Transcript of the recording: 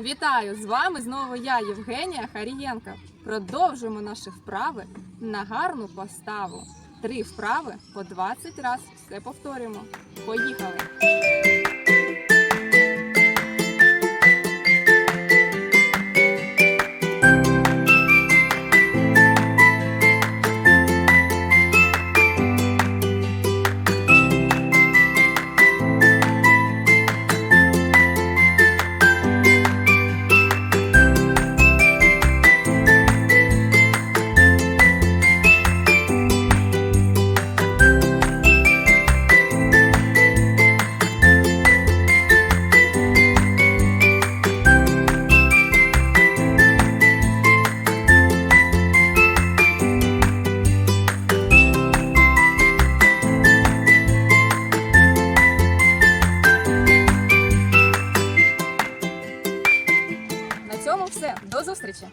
Вітаю! З вами знову я, Євгенія Харієнка. Продовжуємо наші вправи на гарну поставу. Три вправи по 20 разів. Все повторюємо. Поїхали! Цьому все. До зустрічі!